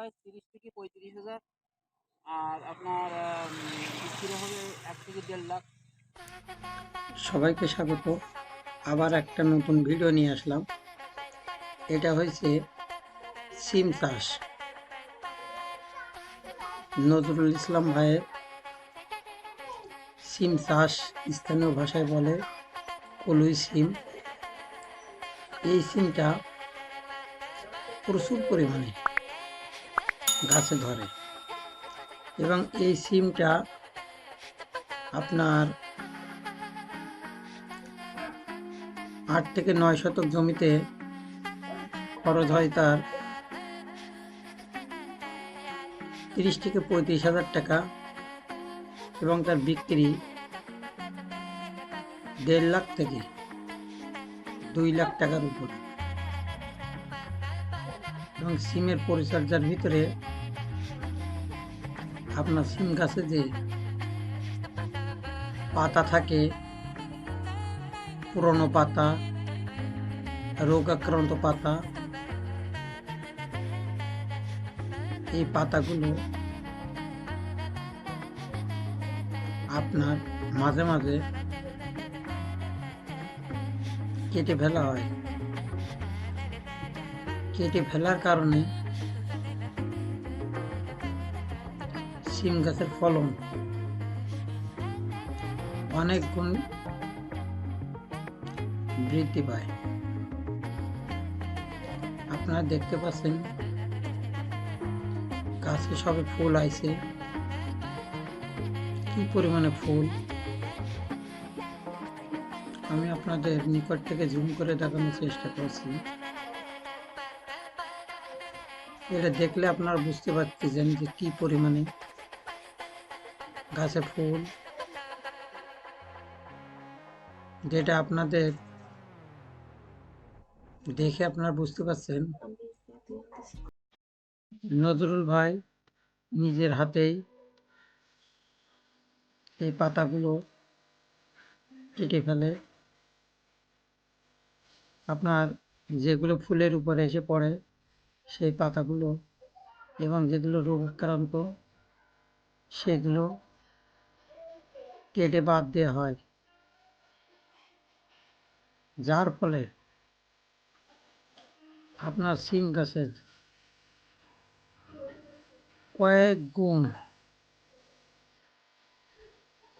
গাছ তিরিশ থেকে পঁয়ত্রিশ হাজার। আর আপনার স্থির হবে এক থেকে দেড় লাখ। সবাইকে স্বাগত। আবার একটা নতুন ভিডিও নিয়ে আসলাম। এটা হয়েছে সিম চাষ। নজরুল ইসলাম ভাইয়ের সিম চাষ স্থানীয় ভাষায় বলে কলুই সিম। এই সিমটা প্রচুর পরিমাণে। গাছে ধরে। এবং এই সিমটা আপনার আট থেকে নয় শতক জমিতে খরচ হয় তার তিরিশ থেকে পঁয়ত্রিশ হাজার টাকা এবং তার বিক্রি দেড় লাখ থেকে দুই লাখ টাকার উপর। এবং সিমের পরিচর্যার ভিতরে আপনার সিম গাছে যে পাতা থাকে, পুরনো পাতা রোগ আক্রান্ত পাতা, এই পাতাগুলো আপনার মাঝে মাঝে কেটে ফেলা হয়। কেটে ফেলার কারণে সিম গাছের ফলন অনেক গুণ বৃদ্ধি পায়। আপনারা দেখতে পাচ্ছেন, গাছে সবে ফুল আইছে। কি পরিমাণে ফুল? আমি আপনাদের নিকট থেকে জুম করে দেখানোর চেষ্টা করছি। এটা দেখলে আপনারা বুঝতে পারতেছেন যে কি পরিমাণে গাছে ফুল। যেটা আপনাদের দেখে আপনারা বুঝতে পারছেন। নজরুল ভাই নিজের হাতেই এই পাতাগুলো কেটে ফেলে। আপনার যেগুলো ফুলের উপরে এসে পড়ে সেই পাতাগুলো এবং যেগুলো রোগ আক্রান্ত সেগুলো কেটে বাদ দেওয়া হয়। যার ফলে আপনার সিম গাছের কয়েক গুণ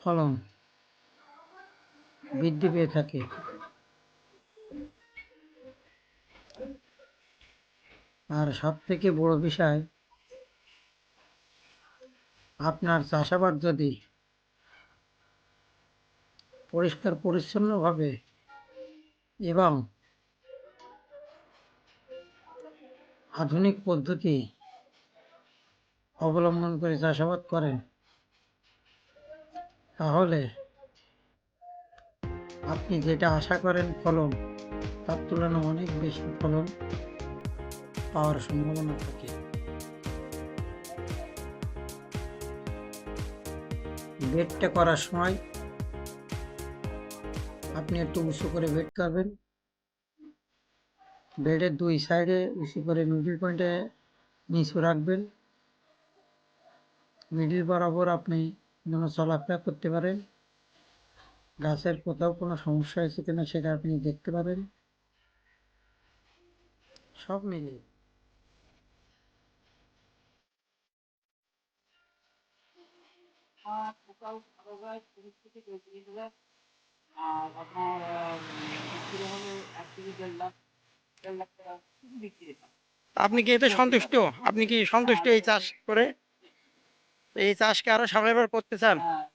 ফলন বৃদ্ধি পেয়ে থাকে। আর সব থেকে বড় বিষয়, আপনার চাষাবাদ যদি পরিষ্কার, পরিচ্ছন্নভাবে এবং আধুনিক পদ্ধতি অবলম্বন করে চাষাবাদ করেন, তাহলে আপনি যেটা আশা করেন ফলন, তার তুলনায় অনেক বেশি ফলন পাওয়ার সম্ভাবনা থাকে। বেডটা করার সময় আপনি একটু উঁচু করে বেড করবেন। বেডের দুই সাইডে উঁচু করে মিডিল পয়েন্টে নিচু রাখবেন। মিডিল বরাবর আপনি যেন চলাফেরা করতে পারেন। গাছের কোথাও কোনো সমস্যা হয়েছে কিনা সেটা আপনি দেখতে পাবেন সব মিলিয়ে আপনার দেড় লাখ দেড় লাখ টাকা বিক্রি হয়। আপনি কি এতে সন্তুষ্ট? আপনি কি সন্তুষ্ট এই চাষ করে? এই চাষকে আরও সামনে করতে চান? হ্যাঁ,